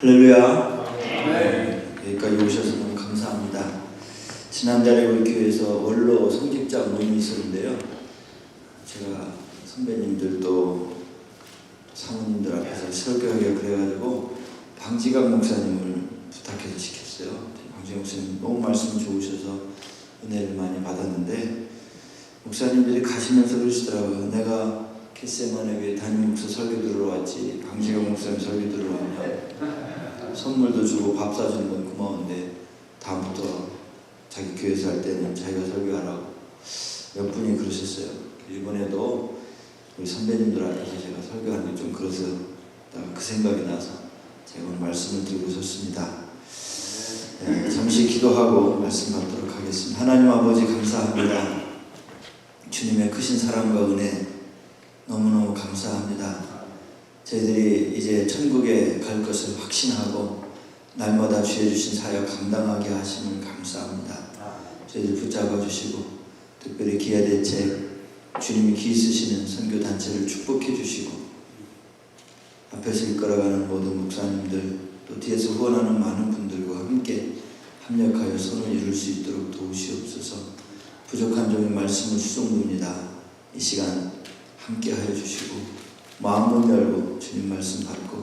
할렐루야. 네, 여기까지 오셔서 너무 감사합니다. 지난달에 우리 교회에서 원로 성직자 모임이 있었는데요. 제가 선배님들도 사모님들 앞에서 설교하기가 그래가지고 방지각 목사님을 부탁해서 시켰어요. 방지각 목사님 너무 말씀이 좋으셔서 은혜를 많이 받았는데 목사님들이 가시면서 그러시더라고요. 내가 캐세만에게 담임 목사 설교 들으러 왔지 방지각 목사님 설교 왔냐 선물도 주고 밥 사주는 건 고마운데 다음부터 자기 교회에서 할 때는 자기가 설교하라고 몇 분이 그러셨어요. 이번에도 우리 선배님들 앞에서 제가 설교하는 게 좀 그래서 그 생각이 나서 제가 오늘 말씀을 드리고 섰습니다. 네, 잠시 기도하고 말씀 받도록 하겠습니다. 하나님 아버지 감사합니다. 주님의 크신 사랑과 은혜 너무너무 감사합니다. 저희들이 이제 천국에 갈 것을 확신하고 날마다 주의 주신 사역 감당하게 하심을 감사합니다. 저희들 붙잡아 주시고 특별히 기아 대책 주님이 기 쓰시는 선교 단체를 축복해 주시고 앞에서 이끌어가는 모든 목사님들 또 뒤에서 후원하는 많은 분들과 함께 합력하여 선을 이룰 수 있도록 도우시옵소서. 부족한 점의 말씀을 수송합니다. 이 시간 함께 하여 주시고 마음을 열고 주님 말씀 받고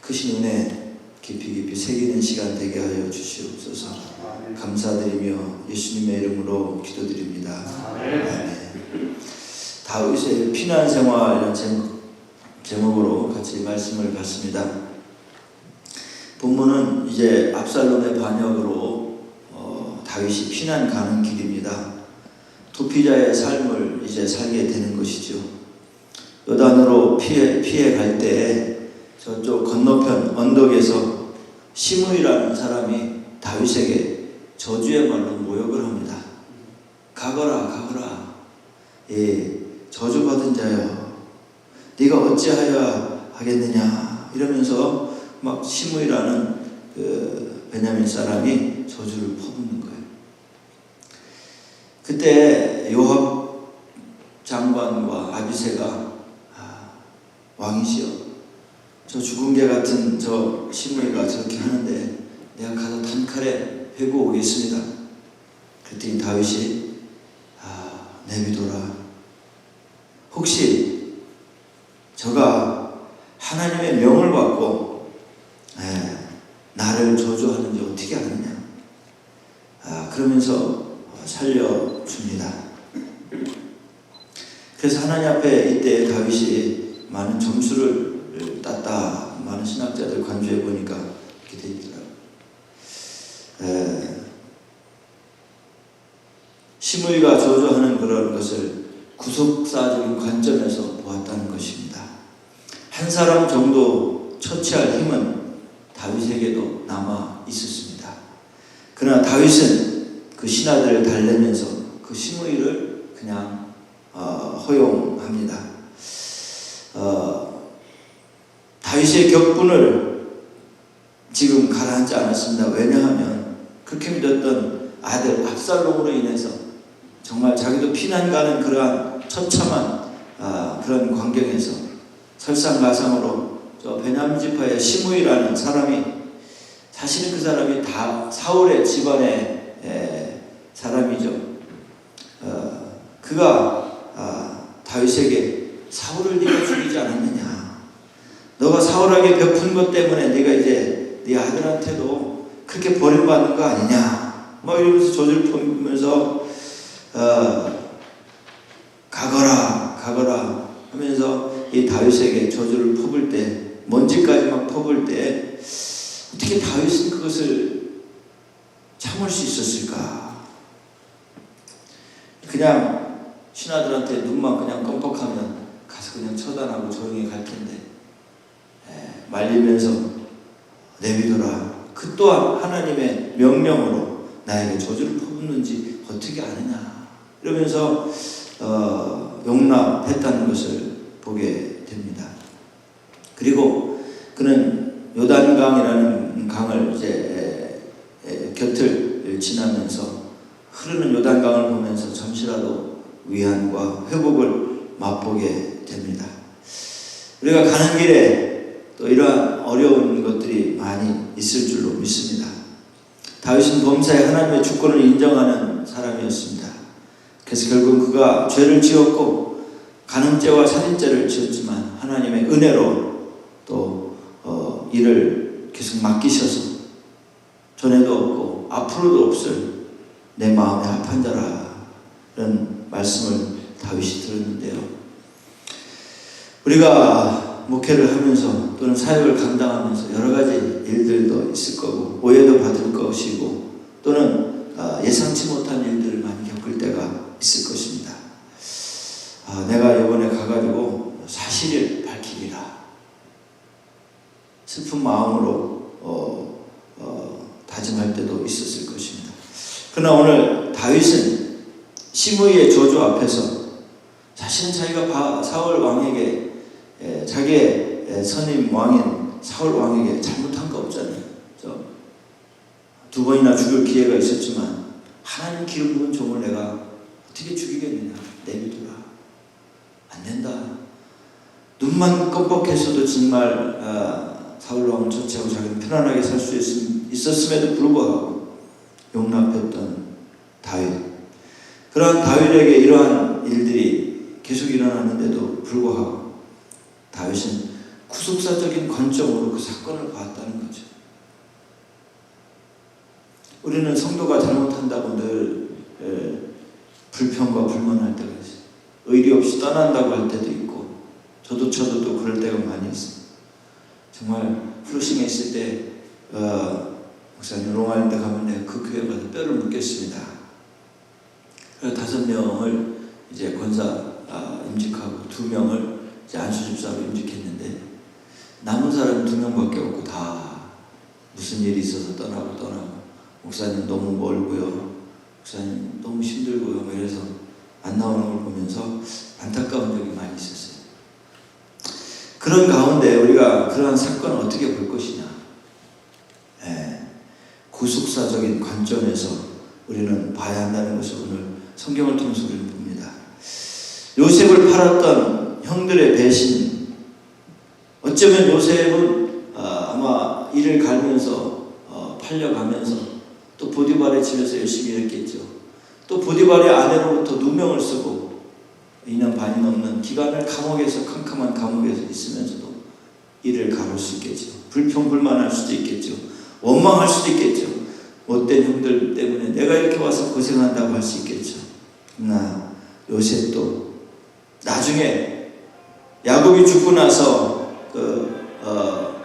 크신 은혜 깊이 깊이 새기는 시간 되게 하여 주시옵소서. 감사드리며 예수님의 이름으로 기도드립니다. 아멘. 다윗의 피난 생활이라는 제목, 제목으로 같이 말씀을 받습니다. 본문은 이제 압살롬의 반역으로 어, 다윗이 피난 가는 길입니다. 도피자의 삶을 이제 살게 되는 것이죠. 요단으로 피해 피해 갈때 저쪽 건너편 언덕에서 시므이라는 사람이 다윗에게 저주의 말로 모욕을 합니다. 가거라 가거라 예 저주받은 자여 네가 어찌하여 하겠느냐 이러면서 막 시므이라는 그 베냐민 사람이 저주를 퍼붓는 거예요. 그때 요압 장관과 아비세가 아, 왕이시여 저 죽은 개 같은 저 시므이가 저렇게 하는데 내가 가서 단칼에 베고 오겠습니다. 그랬더니 다윗이 아 내비둬라 혹시 저가 하나님의 명을 받고 에, 나를 저주하는지 어떻게 아느냐 아, 그러면서 살려줍니다. 그래서 하나님 앞에 이때 다윗이 점수를 땄다. 많은 신학자들 관주해 보니까 이렇게 돼 있더라고요. 에, 시므이가 저주하는 그런 것을 구속사적인 관점에서 보았다는 것입니다. 한 사람 정도 처치할 힘은 다윗에게도 남아 있었습니다. 그러나 다윗은 그 신하들을 달래면서 그 시므이를 그냥 어, 허용합니다. 어, 다윗의 격분을 지금 가라앉지 않았습니다. 왜냐하면 그렇게 믿었던 아들 압살롬으로 인해서 정말 자기도 피난 가는 그러한 처참한 아, 그런 광경에서 설상가상으로 저 베냐민 지파의 시므이라는 사람이 사실은 그 사람이 다 사울의 집안의 에, 사람이죠. 어, 그가 아, 다윗에게 사울을 네가? 너가 사울에게 베푼 것 때문에 네가 이제 네 아들한테도 그렇게 버림받는 거 아니냐? 막 이러면서 저주를 펴면서 어, 가거라 가거라 하면서 이 다윗에게 저주를 퍼볼 때 먼지까지 막 퍼볼 때 어떻게 다윗은 그것을 참을 수 있었을까? 그냥 신하들한테 눈만 그냥 껌뻑하면 가서 그냥 처단하고 조용히 갈 텐데 에, 말리면서 내비둬라. 그 또한 하나님의 명령으로 나에게 저주를 퍼붓는지 어떻게 아느냐. 이러면서 어, 용납했다는 것을 보게 됩니다. 그리고 그는 요단강이라는 강을 이제 에, 에, 곁을 지나면서 흐르는 요단강을 보면서 잠시라도 위안과 회복을 맛보게 됩니다. 우리가 가는 길에 또 이러한 어려운 것들이 많이 있을 줄로 믿습니다. 다윗은 범사에 하나님의 주권을 인정하는 사람이었습니다. 그래서 결국 그가 죄를 지었고 간음죄와 살인죄를 지었지만 하나님의 은혜로 또 어, 이를 계속 맡기셔서 전에도 없고 앞으로도 없을 내 마음에 합한 자라는 말씀을 다윗이 들었는데요. 우리가 목회를 하면서 또는 사역을 감당하면서 여러 가지 일들도 있을 거고 오해도 받을 것이고 또는 아, 예상치 못한 일들을 많이 겪을 때가 있을 것입니다. 아, 내가 이번에 가가지고 사실을 밝히리라. 슬픈 마음으로 어, 어, 다짐할 때도 있었을 것입니다. 그러나 오늘 다윗은 시므이의 저주 앞에서 자신은 자기가 바- 사울 왕에게 에, 자기의 에, 선임 왕인 사울 왕에게 잘못한 거 없잖아요. 두 번이나 죽을 기회가 있었지만 하나님 기름 부은 종을 내가 어떻게 죽이겠느냐 내비두라 안 된다. 눈만 껌뻑했어도 정말 아, 사울 왕을 처치하고 자기는 편안하게 살 수 있었음에도 불구하고 용납했던 다윗. 그러한 다윗에게 이러한 일들이 계속 일어나는데도 불구하고 다윗은 구속사적인 관점으로 그 사건을 봤다는 거죠. 우리는 성도가 잘못한다고 늘 에, 불평과 불만할 때가 있어요. 의리 없이 떠난다고 할 때도 있고 저도 저도 또 그럴 때가 많이 있어요. 정말 프로싱에 있을 때 어, 목사님 롱아일랜드 가면 내가 그 교회 가서 뼈를 묻겠습니다. 그래서 다섯 명을 이제 권사 아, 임직하고 두 명을 이제 안수 집사로 임직했는데 남은 사람 두 명밖에 없고 다 무슨 일이 있어서 떠나고 떠나고 목사님 너무 멀고요. 목사님 너무 힘들고요. 뭐 이래서 안 나오는 걸 보면서 안타까운 적이 많이 있었어요. 그런 가운데 우리가 그러한 사건을 어떻게 볼 것이냐. 예, 구속사적인 관점에서 우리는 봐야 한다는 것을 오늘 성경을 통해서 우리는 봅니다. 요셉을 팔았던 형들의 배신. 어쩌면 요셉은 아, 아마 이를 갈면서 어, 팔려가면서 또 보디발의 집에서 열심히 일했겠죠. 또 보디발의 아내로부터 누명을 쓰고 2년 반이 넘는 기간을 감옥에서 캄캄한 감옥에서 있으면서도 이를 가를 수 있겠죠. 불평불만할 수도 있겠죠. 원망할 수도 있겠죠. 못된 형들 때문에 내가 이렇게 와서 고생한다고 할 수 있겠죠. 그러나 요셉도 나중에 야곱이 죽고 나서 그 어,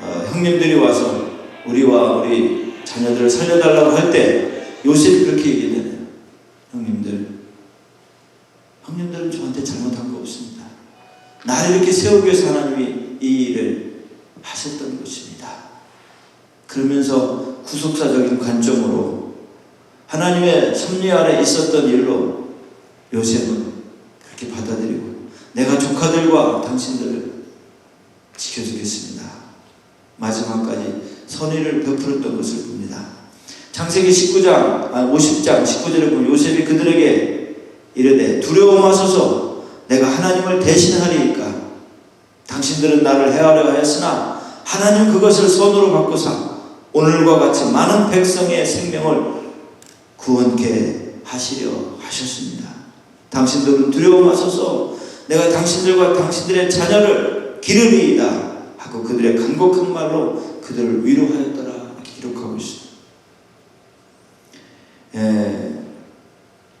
어, 형님들이 와서 우리와 우리 자녀들을 살려달라고 할 때 요셉이 그렇게 얘기되네요. 형님들, 형님들은 저한테 잘못한 거 없습니다. 나를 이렇게 세우기 위해서 하나님이 이 일을 하셨던 것입니다. 그러면서 구속사적인 관점으로 하나님의 섭리 아래 있었던 일로 요셉은 그렇게 받아들이고 내가 조카들과 당신들을 지켜주겠습니다. 마지막까지 선의를 베풀었던 것을 봅니다. 창세기 19장, 아, 50장 19절에 보면 요셉이 그들에게 이르되 두려워 마소서 내가 하나님을 대신하리이까 당신들은 나를 해하려 하였으나 하나님 그것을 손으로 바꾸사 오늘과 같이 많은 백성의 생명을 구원케 하시려 하셨습니다. 당신들은 두려워 마소서 내가 당신들과 당신들의 자녀를 기르리이다 하고 그들의 간곡한 말로 그들을 위로하였더라 기록하고 있습니다. 예,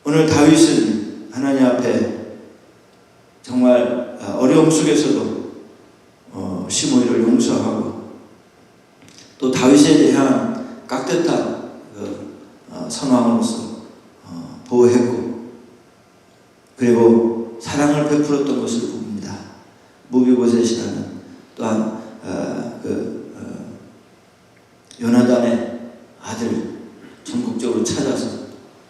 오늘 다윗은 하나님 앞에 정말 어려움 속에서도 어, 시므이를 용서하고 또 다윗에 대한 깍듯한 그, 어, 선왕으로서 어, 보호했고 그리고 사랑을 베풀었던 것을 봅니다. 무비보셋이라는 또한 어, 그 어, 요나단의 아들 전국적으로 찾아서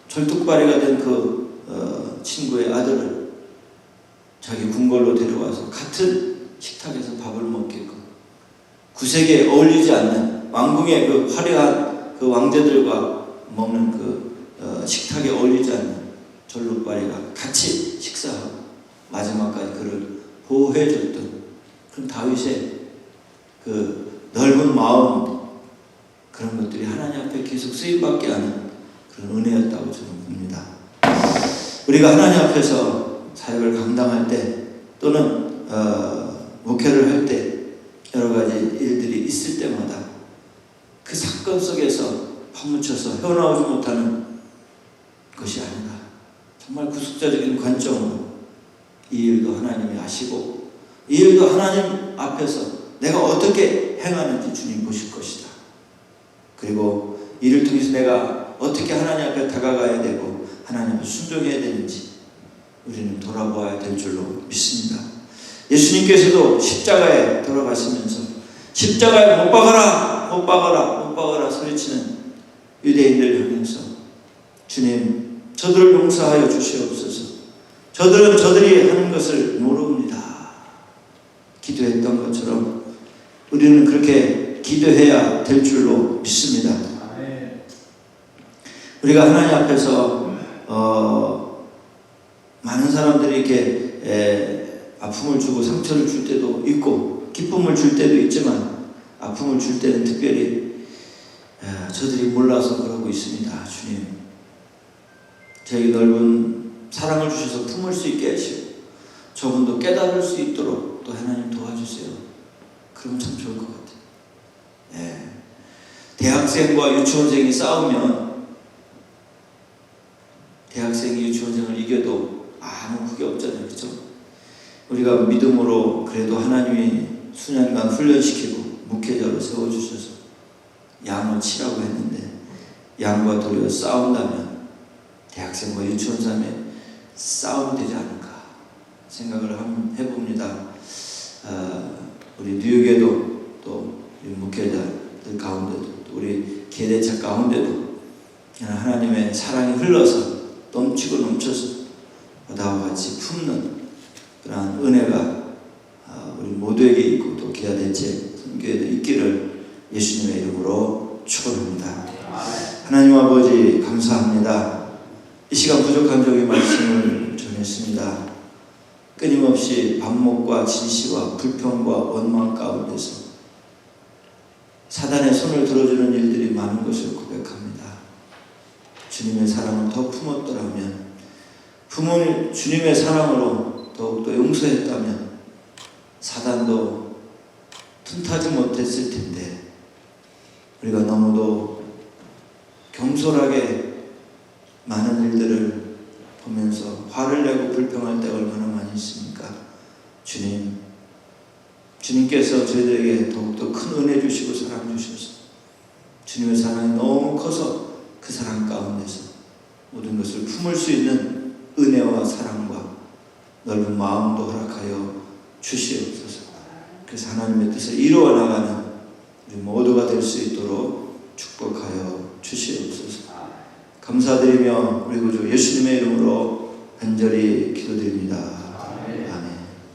철뚝발이가 된 그 어, 친구의 아들을 자기 궁궐로 데려와서 같은 식탁에서 밥을 먹게끔 구색에 어울리지 않는 왕궁의 그 화려한 그 왕자들과 먹는 그 어, 식탁에 어울리지 않는 절룩발이가 같이 식사하고 마지막까지 그를 보호해줬던 그런 다윗의 그 넓은 마음 그런 것들이 하나님 앞에 계속 쓰임받게 하는 그런 은혜였다고 저는 봅니다. 우리가 하나님 앞에서 사역을 감당할 때 또는 어, 목회를 할 때 여러 가지 일들이 있을 때마다 그 사건 속에서 파묻혀서 헤어나오지 못하는 것이 아닌가. 정말 구속자적인 관점으로 이 일도 하나님이 아시고 이 일도 하나님 앞에서 내가 어떻게 행하는지 주님 보실 것이다. 그리고 이를 통해서 내가 어떻게 하나님 앞에 다가가야 되고 하나님 앞에 순종해야 되는지 우리는 돌아보아야 될 줄로 믿습니다. 예수님께서도 십자가에 돌아가시면서 십자가에 못 박아라, 못 박아라, 못 박아라 소리치는 유대인들 향해서 주님 저들을 용서하여 주시옵소서. 저들은 저들이 하는 것을 모릅니다. 기도했던 것처럼 우리는 그렇게 기도해야 될 줄로 믿습니다. 우리가 하나님 앞에서 어, 많은 사람들이 이렇게 에, 아픔을 주고 상처를 줄 때도 있고 기쁨을 줄 때도 있지만 아픔을 줄 때는 특별히 에, 저들이 몰라서 그러고 있습니다. 주님, 저에게 넓은 사랑을 주셔서 품을 수 있게 하시고 저분도 깨달을 수 있도록 또 하나님 도와주세요. 그러면 참 좋을 것 같아요. 예. 대학생과 유치원생이 싸우면 대학생이 유치원생을 이겨도 아무 그게 없잖아요. 그렇죠? 우리가 믿음으로 그래도 하나님이 수년간 훈련시키고 목회자로 세워주셔서 양을 치라고 했는데 양과 도리어 싸운다면 대학생과 유치원생의 싸움이 되지 않을까 생각을 한번 해봅니다. 아, 우리 뉴욕에도 또 목회자들 가운데도 또 우리 계대차 가운데도 하나님의 사랑이 흘러서 넘치고 넘쳐서 바 다와 같이 품는 그러한 은혜가 아, 우리 모두에게 있고 또 기아 대체 선교에도 있기를 예수님의 이름으로 축원합니다. 하나님 아버지 감사합니다. 이 시간 부족한 적의 말씀을 전했습니다. 끊임없이 반목과 진시와 불평과 원망 가운데서 사단의 손을 들어주는 일들이 많은 것을 고백합니다. 주님의 사랑을 더 품었더라면, 부모 주님의 사랑으로 더욱더 용서했다면, 사단도 틈타지 못했을 텐데, 우리가 너무도 경솔하게 많은 일들을 보면서 화를 내고 불평할 때가 얼마나 많이 있습니까? 주님, 주님께서 저희들에게 더욱더 큰 은혜 주시고 사랑 주셔서 주님의 사랑이 너무 커서 그 사랑 가운데서 모든 것을 품을 수 있는 은혜와 사랑과 넓은 마음도 허락하여 주시옵소서. 그래서 하나님의 뜻을 이루어 나가는 우리 모두가 될 수 있도록 축복하여 주시옵소서. 감사드리며 우리 구주 예수님의 이름으로 간절히 기도드립니다.